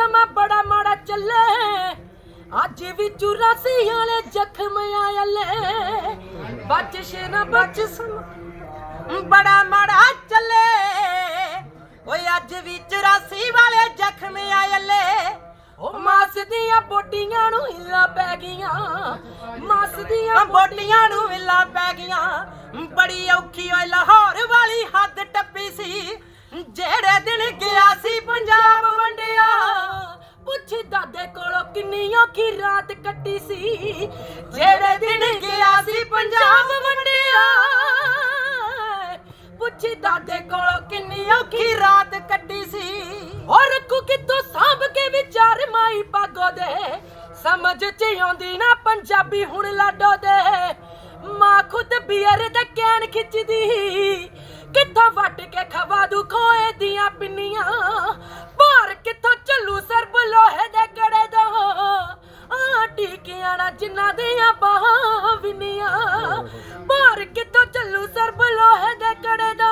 ਸਮਾਂ ਬੜਾ ਮਾੜਾ ਚੱਲੇ। ਅੱਜ ਵੀ ਚੁਰਾਸੀ ਵਾਲੇ ਜ਼ਖਮ ਆਇਲੇ। ਬਚਸ਼ ਨਾ ਬਚ ਸਮਾਂ ਬੜਾ ਮਾੜਾ ਚੱਲੇ। ਓਏ ਅੱਜ ਵੀ 84 ਵਾਲੇ ਜ਼ਖਮ ਆਇਲੇ। ਉਹ ਮਾਸ ਦੀਆਂ ਬੋਟੀਆਂ ਨੂੰ ਹਿੱਲਾ ਪੈ ਗਈਆਂ। ਮਾਸ ਦੀਆਂ ਬੋਟੀਆਂ ਨੂੰ ਹਿੱਲਾ ਪੈ ਗਈਆਂ। ਬੜੀ ਔਖੀ ਓਏ ਲਾਹੌਰ ਵਾਲੀ ਹੱਦ ਟੱਪੀ ਸੀ। ਜਿਹੜੇ ਦਿਨ ਗਿਆ ਸੀ ਪੰਜਾਬ ਵੰਡਿਆ, ਪੁੱਛ ਦਾਦੇ ਕੋਲੋਂ ਕਿੰਨੀ ਔਖੀ ਰਾਤ ਕੱਟੀ ਸੀ। ਜਿਹੜੇ ਦਿਨ ਗਿਆ ਸੀ ਪੰਜਾਬ ਵੰਡਿਆ, ਪੁੱਛੀ ਦਾਦੇ ਕੋਲੋਂ ਕਿੰਨੀ ਔਖੀ ਰਾਤ ਕੱਟੀ ਸੀ। ਔਰ ਰੱਖੂ ਕਿਤੋਂ ਸਾਂਭ ਕੇ ਵਿਚਾਰ ਮਾਈ ਪਾਗੋ ਦੇ, ਸਮਝ ਚ ਆਉਂਦੀ ਨਾ ਪੰਜਾਬੀ ਹੁਣ ਲਾਡੋ ਦੇ। ਮਾਂ ਖੁਦ ਬੀਅਰ ਦਾ ਕੈਨ ਖਿੱਚਦੀ ਕਿੱਥੋਂ ਵੱਟ ਕੇ ਖਵਾ ਦੂ ਖੋਏ ਦੀਆਂ ਪਿੰਨੀਆਂ? ਭਾਰ ਕਿੱਥੋਂ ਚੱਲੂ ਸਰਬ ਲੋਹੇ ਦੇ ਗੜੇ ਦਾ? ਆ ਟੀਕਿਆਂ ਨਾ ਜਿਨ੍ਹਾਂ ਦੀਆਂ ਬਾਹਾਂ ਵਿੰਨੀਆਂ। ਭਾਰ ਕਿੱਥੋਂ ਚੱਲੂ ਸਰਬ ਲੋਹੇ ਦੇ ਗੜੇ ਦਾ?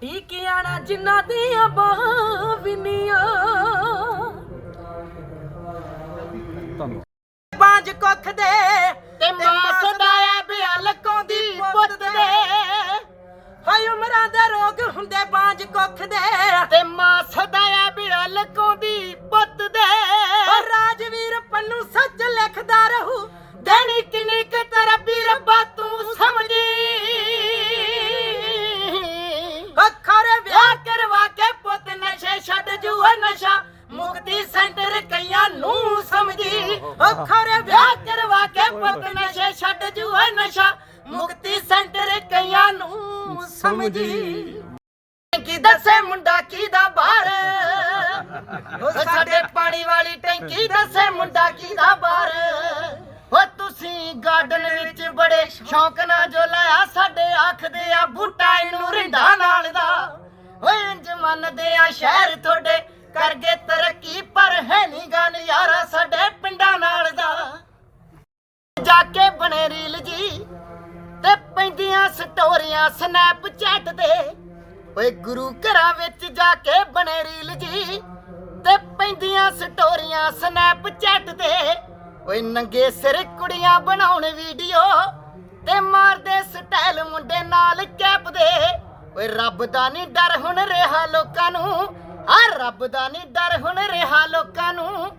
ਟੀਕਿਆਂ ਨਾ ਜਿਨ੍ਹਾਂ ਦੀਆਂ ਬਾਹਾਂ ਵਿੰਨੀਆਂ। ਧੰਨਵਾਦ। ਪੰਜ ਕੁੱਖ ਦੇ ਤੇ ਮਾਂ ਸਦਾਇਆ ਹੁੰਦੇ ਪੰਜ ਕੁੱਖ ਦੇ। ਤੇ ਮਾਂ ਸਦਾਇਆ ਬਿਆਲ ਕੋਂਦੀ ਪੁੱਤ ਦੇ। ਰਾਜਵੀਰ ਪੰਨੂ ਸੱਚ ਲਿਖਦਾ ਰਹੂ। ਦੇਣੀ ਕਿਨੀ ਕਿ ਤੇਰਾ ਵੀ ਰੱਬਾ ਤੂੰ ਸਮਝੀ। ਅੱਖਰ ਵਿਆਹ ਕਰਵਾ ਕੇ ਪੁੱਤ ਨਸ਼ੇ ਛੱਡ ਜੂਏ ਨਸ਼ਾ। ਮੁਕਤੀ ਸੈਂਟਰ ਕਈਆਂ ਨੂੰ ਸਮਝੀ। ਅੱਖਰ ਵਿਆਹ ਕਰਵਾ ਕੇ ਪੁੱਤ ਨਸ਼ੇ ਛੱਡ ਜੂਏ ਨਸ਼ਾ। ਮੁਕਤੀ ਸੈਂਟਰ ਕਈਆਂ ਨੂੰ ਸਮਝੀ। ਵਾਲੀ ਦੱਸੇ ਮੁੰਡਾ ਕੀ ਦਾ ਬਾਹਰ? ਉਹ ਤੁਸੀਂ ਗਾਰਡਨ ਵਿੱਚ ਬੜੇ ਸ਼ੌਕ ਨਾਲ ਜੋ ਲਾਇਆ, ਸਾਡੇ ਆਖਦੇ ਆ ਬੂਟਾ ਇਹਨੂੰ ਰਿੰਡਾ ਨਾਲ ਦਾ। ਓਏ ਇੰਜ ਮੰਨਦੇ ਆ ਸ਼ਹਿਰ ਤੁਹਾਡੇ ਕਰਗੇ ਤਰੱਕੀ, ਪਰ ਹੈ ਨੀ ਗਾ ਯਾਰਾ ਸਾਡੇ ਪਿੰਡਾਂ ਨਾਲ ਦਾ। ਜਾ ਕੇ ਬਣੇ ਰੀਲ ਜੀ ਤੇ ਪੈਂਦੀਆਂ ਸਟੋਰੀਆਂ ਸਨੈਪਚੈਟ ਤੇ। ਓਏ ਗੁਰੂ ਘਰਾਂ ਵਿੱਚ ਜਾ ਕੇ ਬਣੇ ਰੀਲ ਜੀ ਤੇ ਪੈਂਦੀਆਂ ਸਟੋਰੀਆਂ ਸਨੈਪਚੈਟ ਤੇ। ਓਏ ਨੰਗੇ ਸਿਰ ਕੁੜੀਆਂ ਬਣਾਉਣ ਵੀਡੀਓ ਤੇ ਮਾਰਦੇ ਸਟਾਈਲ ਮੁੰਡੇ ਨਾਲ ਕੈਪ ਦੇ। ਓਏ ਰੱਬ ਦਾ ਨਹੀਂ ਡਰ ਹੁਣ ਰਿਹਾ ਲੋਕਾਂ ਨੂੰ। ਆ ਰੱਬ ਦਾ ਨਹੀਂ ਡਰ ਹੁਣ ਰਿਹਾ ਲੋਕਾਂ ਨੂੰ।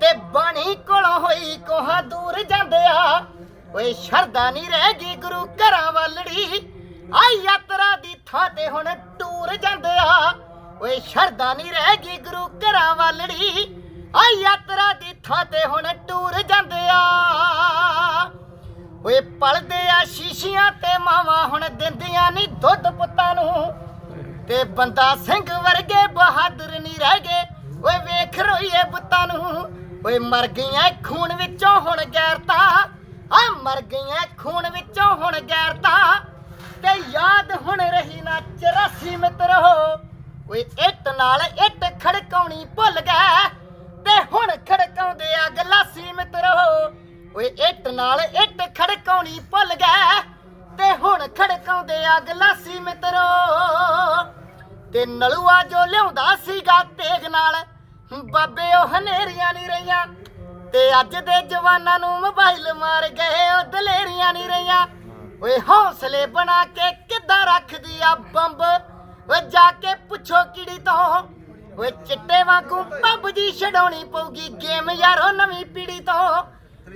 ਤੇ ਬਾਣੀ ਕੋਲੋਂ ਹੋਈ ਕੋਹਾਂ ਦੂਰ ਜਾਂਦੇ ਆ ਓਏ ਸ਼ਰਦਾ ਨਹੀਂ ਰਹਿ ਗਈ ਗੁਰੂ ਘਰਾਂ ਵਾਲੜੀ। ਆ ਯਾਤਰਾ ਦੀ ਥਾਂ ਤੇ ਹੁਣ ਟੂਰ ਜਾਂਦੇ ਆ ਓਏ ਸ਼ਰਦਾ ਨਹੀਂ ਰਹਿ ਗਈ ਗੁਰੂ ਘਰਾਂ ਵਾਲੜੀ ਆ ਯਾਤਰਾ ਦੀ ਥਾਂ ਤੇ ਹੁਣ ਟੂਰ ਜਾਂਦੇ ਆ। ਓਏ ਪਲਦੇ ਆ ਸ਼ੀਸ਼ੀਆਂ ਤੇ ਮਾਵਾਂ ਹੁਣ ਦਿੰਦੀਆਂ ਨਹੀਂ ਦੁੱਧ ਪੁੱਤਾਂ ਨੂੰ। ਤੇ ਬੰਦਾ ਸਿੰਘ ਵਰਗੇ ਬਹਾਦਰ ਨਹੀਂ ਰਹਿ ਗਏ। ਓਏ ਵੇਖ ਰੋਈਏ ਪੁੱਤਾਂ ਨੂੰ। ਓਏ ਮਰ ਗਈਆਂ ਖੂਨ ਵਿੱਚੋਂ ਹੁਣ ਗੈਰਤਾ। ਆ ਮਰ ਗਈਆਂ ਖੂਨ ਵਿੱਚੋਂ ਹੁਣ ਗੈਰਤਾ। ਤੇ ਯਾਦ ਹੁਣ ਰਹੀ ਨਾ 84 ਮਿੱਤਰੋ। ਓਏ ਇੱਟ ਨਾਲ ਇੱਟ ਖੜਕਾਉਣੀ ਭੁੱਲ ਗਏ ਤੇ ਹੁਣ ਖੜਕਾਉਂਦੇ ਆ ਗਲਾਸੀ ਮਿੱਤਰੋ ਓਏ ਇੱਟ ਨਾਲ ਇੱਟ ਖੜਕਾਉਣੀ ਭੁੱਲ ਗਏ ਤੇ ਹੁਣ ਖੜਕਾਉਂਦੇ ਆ ਗਲਾਸੀ ਮਿੱਤਰੋ ਤੇ ਨਲੂਆ ਜੋ ਲਿਆਉਂਦਾ ਸੀਗਾ ਤੇਗ ਨਾਲ, ਬਾਬੇ ਉਹ ਹਨੇਰੀਆਂ ਨਹੀਂ ਰਹੀਆਂ। ਤੇ ਅੱਜ ਦੇ ਜਵਾਨਾਂ ਨੂੰ ਮੋਬਾਈਲ ਮਾਰ ਗਏ, ਉਹ ਦਲੇਰੀਆਂ ਨਹੀਂ ਰਹੀਆਂ। ਓਏ ਹੌਸਲੇ ਬਣਾ ਕੇ ਕਿੱਦਾਂ ਰੱਖਦੀ ਆ ਬੰਬ? ਓਏ ਚਿੱਟੇ ਵਾਂਗੂ ਪਬਜੀ ਛਡਾਉਣੀ ਪਊਗੀ ਗੇਮ ਯਾਰੋ ਨਵੀਂ ਪੀੜੀ ਤੋਂ।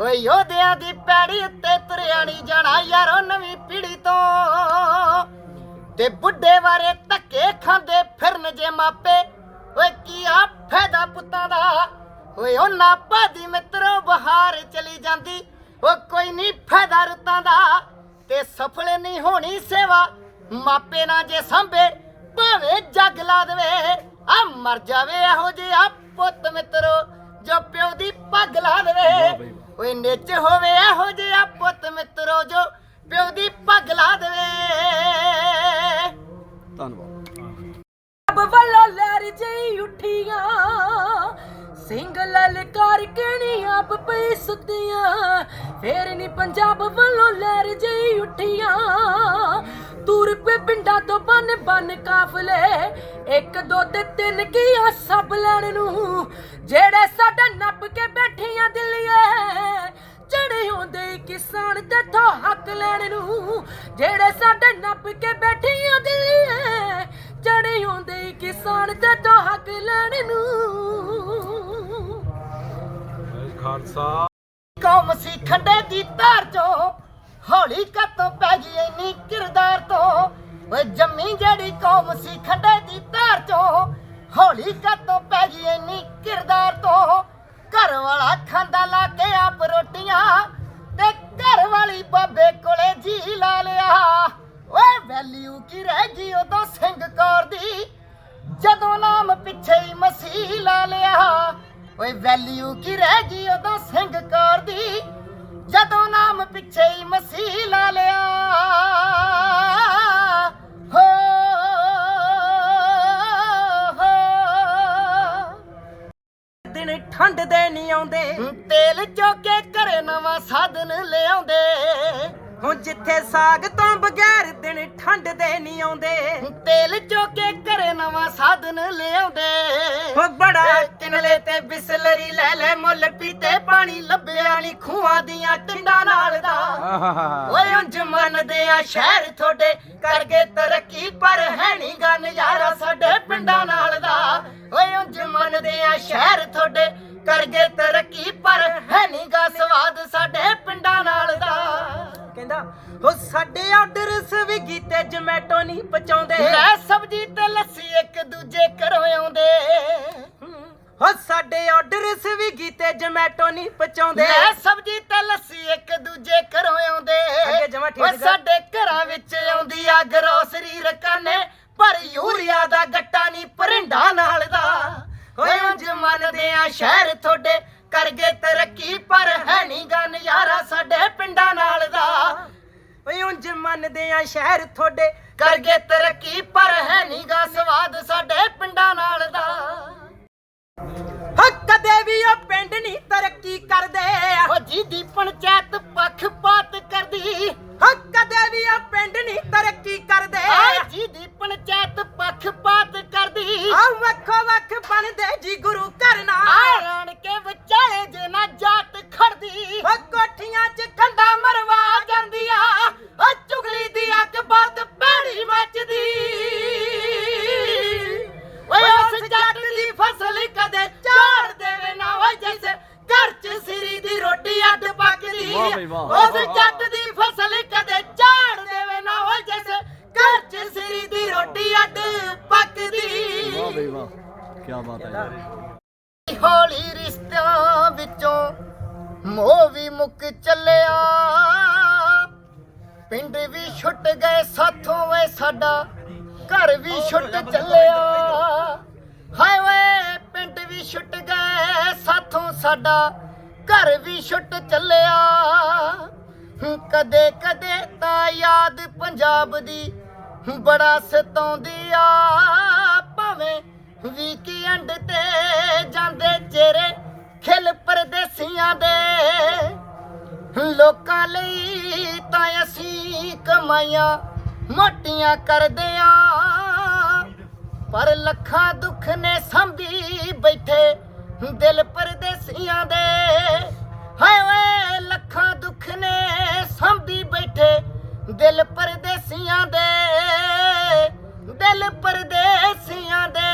ਓਏ ਯੋਧਿਆਂ ਦੀ ਪੈੜੀ ਉੱਤੇ ਤੁਰਿਆ ਨਹੀਂ ਜਾਣਾ ਯਾਰੋ ਨਵੀਂ ਪੀੜੀ ਤੋਂ। ਤੇ ਬੁੱਢੇ ਵਾਰੇ ਧੱਕੇ ਖਾਂਦੇ ਫਿਰਨ ਜੇ ਮਾਪੇ। ਓਏ ਕੀ ਆ ਫਾਇਦਾ ਪੁੱਤਾਂ ਦਾ। ਓਏ ਉਹਨਾਂ ਭਾਦੀ ਮਿੱਤਰੋ ਬਹਾਰ ਚਲੀ ਜਾਂਦੀ। ਓ ਕੋਈ ਨਹੀਂ ਫਾਇਦਾ ਰੁੱਤਾਂ ਦਾ। ਤੇ ਸਫਲ ਨਹੀਂ ਹੋਣੀ ਸੇਵਾ। ਮਾਪੇ ਨਾ ਜੇ ਸੰਭੇ, ਭਾਵੇਂ ਜੱਗ ਲਾ ਦੇਵੇ। ਆ ਮਰ ਜਾਵੇ ਇਹੋ ਜਿਹਾ ਪੁੱਤ ਮਿੱਤਰੋ ਜੋ ਪਿਓ ਦੀ ਪੱਗ ਲਾ ਦੇਵੇ। ਓਏ ਨਿੱਚ ਹੋਵੇ ਇਹੋ ਜਿਹਾ ਪੁੱਤ ਮਿੱਤਰੋ ਜੋ ਪਿਓ ਦੀ ਪੱਗ ਲਾ ਦੇਵੇ। ਧੰਨਵਾਦ। ਰੱਬ ਵੱਲੋਂ ਲਹਿਰ ਜਈ ਉੱਠੀਆਂ ਸਿੰਘ ਲਲਕਾਰ ਕਣੀ ਆਪ ਪਈ ਸੁੱਤੀਆਂ ਫੇਰ ਨਹੀਂ ਪੰਜਾਬ ਵੱਲੋਂ ਲਹਿਰ ਜਈ ਉੱਠੀਆਂ। ਤੁਰ ਪੇ ਪਿੰਡਾਂ ਤੋਂ ਬਨ ਬਨ ਕਾਫਲੇ ਇੱਕ ਦੋ ਤੇ ਤਿੰਨ ਕੀਆ ਸਭ ਲੈਣ ਨੂੰ? ਜਿਹੜੇ ਸਾਡੇ ਨੱਪ ਕੇ ਬੈਠੀਆਂ ਦਿੱਲੀਏ ਚੜੇ ਹੁੰਦੇ ਕਿਸਾਨ ਤੇਥੋਂ ਹੱਕ ਲੈਣ ਨੂੰ? ਜਿਹੜੇ ਸਾਡੇ ਨੱਪ ਕੇ ਬੈਠੀਆਂ ਦਿੱਲੀਏ ਚੜੇ ਹੁੰਦੇ ਕਿਸਾਨ ਤੇਥੋਂ ਹੱਕ ਲੈਣ ਨੂੰ? ਖਾਲਸਾ। ਕੌਮ ਸੀ ਖੰਡੇ ਦੀ ਧਾਰ ਚੋਂ ਹੌਲੀ ਕਤੋਂ ਪੈ ਗਈ ਇੰਨੀ ਕਿਰਦਾਰ ਤੋਂ। ਓਏ ਜੰਮੀ ਜਿਹੜੀ ਕੌਮ ਸੀ ਖੰਡੇ ਦੀ ਧਾਰ ਚੋਂ। ਹੌਲੀ ਕਤੋਂ ਪੈ ਗਈ ਇੰਨੀ ਕਿਰਦਾਰ ਤੋਂ। ਘਰ ਵਾਲਾ ਖਾਂਦਾ ਲਾ ਕੇ ਆਪ ਰੋਟੀਆਂ ਤੇ ਘਰ ਵਾਲੀ ਬਾਬੇ ਕੋਲੇ ਜੀ ਲਾ ਲਿਆ। ਓਏ ਵੈਲਿਊ ਕੀ ਰਹਿ ਗਈ ਉਦੋਂ ਸਿੰਘ ਕੌਰ ਦੀ? ਜਦੋਂ ਨਾਮ ਪਿੱਛੇ ਹੀ ਮਸੀਹ ਲਾ ਲਿਆ। ਓਏ ਵੈਲਿਊ ਕੀ ਰਹਿ ਗਈ ਉਦੋਂ ਸਿੰਘ ਕੌਰ ਦੀ? ਜਦੋਂ ਨਾਮ ਪਿੱਛੇ ਹੀ ਮਸੀਹ ਲਾ ਲਿਆ। ਹੋ ਦਿਨ ਠੰਡ ਦੇ ਨਹੀਂ ਆਉਂਦੇ। ਤੇਲ ਚੋਕੇ ਘਰੇ ਨਵਾਂ ਸਾਧਨ ਲਿਆਉਂਦੇ। ਹੁਣ ਜਿੱਥੇ ਸਾਗ ਤੋਂ ਬਗੈਰ ਦਿਨ ਠੰਡ ਦੇ ਨਹੀਂ ਆਉਂਦੇ। ਤੇਲ ਚੋਕੇ ਘਰੇ ਨਵਾਂ ਸਾਧਨ ਲਿਆਉਂਦੇ। ਬੜਾ ਕਿਨਲੇ ਤੇ ਬਿਸਲਰੀ ਲੈ ਲੈ ਮੁੱਲ ਪੀਤੇ ਪਾਣੀ ਲੱਭਿਆ ਨਹੀਂ ਖੂਹਾਂ ਦੀਆਂ ਟਿੰਡਾਂ ਨਾਲ ਦਾ। ਓਏ ਉਂਝ ਮੰਨਦੇ ਆ ਸ਼ਹਿਰ ਤੁਹਾਡੇ ਕਰਗੇ ਤਰੱਕੀ ਪਰ ਹੈ ਨੀ ਗਾ ਨਜ਼ਾਰਾ ਸਾਡੇ ਪਿੰਡਾਂ ਨਾਲ ਦਾ। ਓਏ ਉਂਝ ਮੰਨਦੇ ਆ ਸ਼ਹਿਰ ਤੁਹਾਡੇ ਕਰਗੇ ਤਰੱਕੀ ਪਰ ਹੈ ਨੀ ਗਾ ਸਵਾਦ ਸਾਡੇ ਪਿੰਡਾਂ ਨਾਲ ਦਾ। ਉਹ ਸਾਡੇ ਆਰਡਰ ਸਵਿਗੀ ਤੇ ਜਮੈਟੋ ਨਹੀਂ ਪਹੁੰਚਾਉਂਦੇ। ਲੈ ਸਬਜੀ ਤੇ ਲੱਸੀ ਇੱਕ ਦੂਜੇ ਘਰੋਂ ਆਉਂਦੇ। ਉਹ ਸਾਡੇ ਆਰਡਰ ਸਵਿਗੀ ਤੇ ਜਮੈਟੋ ਨਹੀਂ ਪਹੁੰਚਾਉਂਦੇ। ਲੈ ਸਬਜੀ ਤੇ ਲੱਸੀ ਇੱਕ ਦੂਜੇ ਘਰੋਂ ਆਉਂਦੇ। ਅੱਗੇ ਜਮਾਂ ਠੀਕ। ਸਾਡੇ ਘਰਾਂ ਵਿੱਚ ਆਉਂਦੀ ਆ ਗਰੋਸਰੀ ਰਕਾਨੇ ਪਰ ਯੂਰੀਆ ਦਾ ਗੱਟਾ ਨਹੀਂ ਪਰਿੰਡਾ ਨਾਲ ਦਾ। ਓਏ ਉਂਝ ਮੰਨਦੇ ਆ ਸ਼ਹਿਰ ਤੁਹਾਡੇ ਮੰਨਦੇ ਆ ਸ਼ਹਿਰ ਤੁਹਾਡੇ ਕਰਗੇ ਤਰੱਕੀ ਪਰ ਹੈ ਨੀ ਗਾ ਸਵਾਦ ਸਾਡੇ ਪਿੰਡਾਂ ਨਾਲ ਦਾ। ਹੋ ਕਦੇ ਵੀ ਉਹ ਪਿੰਡ ਨਹੀਂ ਤਰੱਕੀ ਕਰਦੇ। ਓ ਜਿਹਦੀ ਪੰਚਾਇਤ ਪੱਖਪਾਤ ਕਰਦੀ। ਹੋ ਕਦੇ ਵੀ ਉਹ ਪਿੰਡ ਨਹੀਂ ਤਰੱਕੀ ਕਰਦੇ। ਆ ਜਿਹਦੀ ਪੰਚਾਇਤ ਪੱਖਪਾਤ ਕਰਦੀ। ਆ ਵੱਖੋ ਵੱਖ ਬਣਦੇ ਜੀ ਗੁਰੂ ਘਰ ਨਾਲ। ਆ ਰਣ ਕੇ ਵਿਚਾਲੇ ਜੇ ਨਾ ਜਾਤ ਕੀ ਬਾਤ ਹੈ ਯਾਰ। ਹੌਲੀ ਰਿਸ਼ਤਿਆਂ ਵਿੱਚੋਂ ਮੋਹ ਵੀ ਮੁੱਕ ਚੱਲਿਆ। ਪਿੰਡ ਵੀ ਛੁੱਟ ਗਏ ਸਾਥੋਂ ਵੇ ਸਾਡਾ ਘਰ ਵੀ ਛੁੱਟ ਚੱਲਿਆ। ਹਾਏ ਵੇ ਪਿੰਡ ਵੀ ਛੁੱਟ ਗਏ ਸਾਥੋਂ ਸਾਡਾ ਘਰ ਵੀ ਛੁੱਟ ਚੱਲਿਆ। ਕਦੇ ਕਦੇ ਤਾਂ ਯਾਦ ਪੰਜਾਬ ਦੀ ਬੜਾ ਸਤਾਉਂਦੀ ਆ। ਵੀਕਐਂਡ ਤੇ ਜਾਂਦੇ ਚਿਹਰੇ ਖਿਲ ਪਰਦੇਸੀਆਂ ਦੇ। ਲੋਕਾਂ ਲਈ ਤਾਂ ਅਸੀਂ ਕਮਾਈਆਂ ਮੋਟੀਆਂ ਕਰਦੇ ਆ ਪਰ ਲੱਖਾਂ ਦੁੱਖ ਨੇ ਸੰਭੀ ਬੈਠੇ ਦਿਲ ਪਰਦੇਸੀਆਂ ਦੇ। ਹਾਏ ਵੇ ਲੱਖਾਂ ਦੁੱਖ ਨੇ ਸੰਭੀ ਬੈਠੇ ਦਿਲ ਪਰਦੇਸੀਆਂ ਦੇ। ਦਿਲ ਪਰਦੇਸੀਆਂ ਦੇ